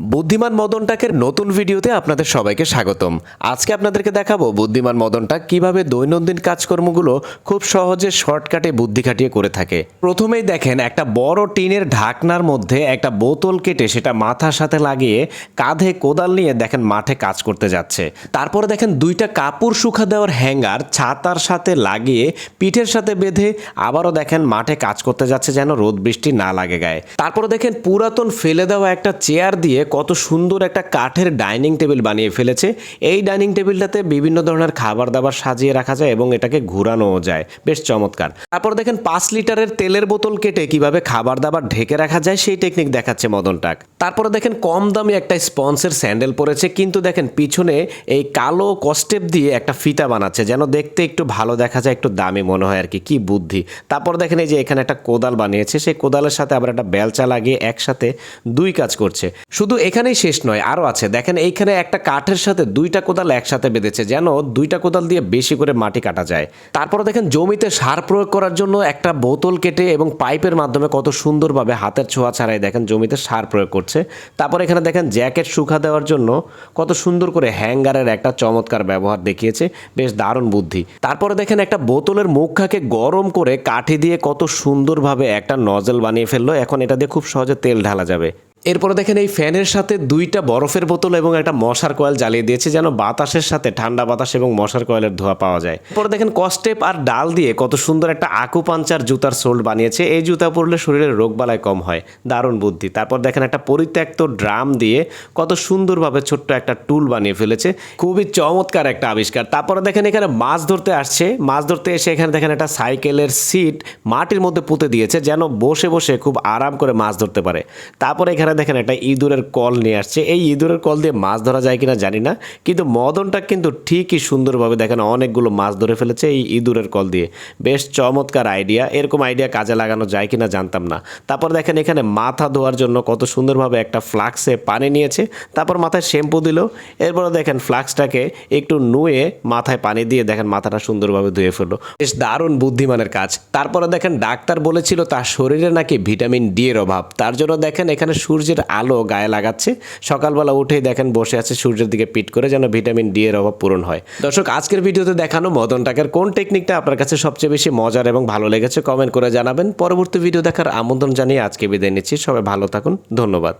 বুদ্ধিমান মদনটাকের নতুন ভিডিওতে আপনাদের সবাইকে স্বাগতম। আজকে আপনাদেরকে দেখাবো বুদ্ধিমান মদনটা কীভাবে দৈনন্দিন কাজকর্মগুলো খুব সহজে শর্টকাটে বুদ্ধি খাটিয়ে করে থাকে। প্রথমেই দেখেন, একটা বড় টিনের ঢাকনার মধ্যে একটা বোতল কেটে সেটা মাথার সাথে লাগিয়ে কাঁধে কোদাল নিয়ে দেখেন মাঠে কাজ করতে যাচ্ছে। তারপরে দেখেন দুইটা কাপড় শুকা দেওয়ার হ্যাঙ্গার ছাতার সাথে লাগিয়ে পিঠের সাথে বেঁধে আবারও দেখেন মাঠে কাজ করতে যাচ্ছে যেন রোদ বৃষ্টি না লাগে গায়ে। তারপরে দেখেন পুরাতন ফেলে দেওয়া একটা চেয়ার দিয়ে কত সুন্দর একটা কাঠের ডাইনিং টেবিল বানিয়ে ফেলেছে। এই ডাইনিং টেবিলটাতে বিভিন্ন ধরনের খাবার দাবার সাজিয়ে রাখা যায় এবং এটাকে ঘোরানোও যায়। বেশ চমৎকার। তারপর দেখেন পাঁচ লিটারের তেলের বোতল কেটে কীভাবে খাবার দাবার ঢেকে রাখা যায় সেই টেকনিক দেখাচ্ছে মদন টাক। তারপরে দেখেন কম দামে একটা স্পন্সের স্যান্ডেল পরেছে, কিন্তু দেখেন পিছনে এই কালো কস্টেপ দিয়ে একটা ফিতা বানাচ্ছে, যেন দেখতে একটু ভালো দেখা যায়, একটু দামি মনে হয় আর কি কি বুদ্ধি। তারপর দেখেন এই যে এখানে একটা কোদাল বানিয়েছে, সেই কোদালের সাথে আবার একটা বেলচা লাগিয়ে একসাথে দুই কাজ করছে। শুধু এখানেই শেষ নয়, আরও আছে। দেখেন, এইখানে একটা কাঠের সাথে দুইটা কোদাল একসাথে বেঁধেছে যেন দুইটা কোদাল দিয়ে বেশি করে মাটি কাটা যায়। তারপরে দেখেন, জমিতে সার প্রয়োগ করার জন্য একটা বোতল কেটে এবং পাইপের মাধ্যমে কত সুন্দরভাবে হাতের ছোঁয়া ছাড়াই দেখেন, জমিতে সার প্রয়োগ করছে। তারপর এখানে দেখেন, জ্যাকেট শুকা দেওয়ার জন্য কত সুন্দর করে হ্যাঙ্গারের একটা চমৎকার ব্যবহার দেখিয়েছে। বেশ দারুণ বুদ্ধি। তারপরে দেখেন, একটা বোতলের মুখাকে গরম করে কাঠি দিয়ে কত সুন্দরভাবে একটা নজল বানিয়ে ফেলল। এখন এটা দিয়ে খুব সহজে তেল ঢালা যাবে। এরপরে দেখেন এই ফ্যানের সাথে দুইটা বরফের বোতল এবং একটা মশার কয়েল জ্বালিয়ে দিয়েছে যেন বাতাসের সাথে ঠান্ডা বাতাস এবং মশার কয়েলের ধোয়া পাওয়া যায়। এরপরে দেখেন কস্টেপ আর ডাল দিয়ে কত সুন্দর একটা আকুপাঞ্চার জুতার সোল্ড বানিয়েছে। এই জুতা পরলে শরীরের রোগবালাই কম হয়, দারুণ বুদ্ধি। তারপর দেখেন একটা পরিত্যক্ত ড্রাম দিয়ে কত সুন্দরভাবে ছোট্ট একটা টুল বানিয়ে ফেলেছে। খুবই চমৎকার একটা আবিষ্কার। তারপরে দেখেন এখানে মাছ ধরতে আসছে। মাছ ধরতে এসে এখানে দেখেন একটা সাইকেলের সিট মাটির মধ্যে পুঁতে দিয়েছে যেন বসে বসে খুব আরাম করে মাছ ধরতে পারে। তারপরে এখানে দেখেন একটা ইঁদুরের কল নিয়ে আসছে। এই ইঁদুরের কল দিয়ে মাছ ধরা যায় কিনা জানি না, কিন্তু মদনটা কিন্তু ঠিকই সুন্দরভাবে দেখেন অনেকগুলো মাছ ধরে ফেলেছে এই ইঁদুরের কল দিয়ে। বেশ চমৎকার আইডিয়া, এরকম আইডিয়া কাজে লাগানো যায় কিনা জানতাম না। তারপর দেখেন এখানে মাথা ধোয়ার জন্য কত সুন্দরভাবে একটা ফ্লাক্সে পানি নিয়েছে, তারপর মাথায় শ্যাম্পু দিল, এরপরে দেখেন ফ্লাক্সটাকে একটু নুয়ে মাথায় পানি দিয়ে দেখেন মাথাটা সুন্দরভাবে ধুয়ে ফেলল। বেশ দারুণ বুদ্ধিমানের কাজ। তারপরে দেখেন ডাক্তার বলেছিল তার শরীরে নাকি ভিটামিন ডি এর অভাব, তার জন্য দেখেন এখানে সূর্যের আলো গায়ে লাগাচ্ছে। সকালবেলা উঠেই দেখেন বসে আছে সূর্যের দিকে পিট করে যেন ভিটামিন ডি এর অভাব পূরণ হয়। দর্শক, আজকের ভিডিওতে দেখানো মদন টাকার কোন টেকনিকটা আপনার কাছে সবচেয়ে বেশি মজার এবং ভালো লেগেছে কমেন্ট করে জানাবেন। পরবর্তী ভিডিও দেখার আমন্ত্রণ জানিয়ে আজকে বিদায় নিচ্ছি। সবাই ভালো থাকুন। ধন্যবাদ।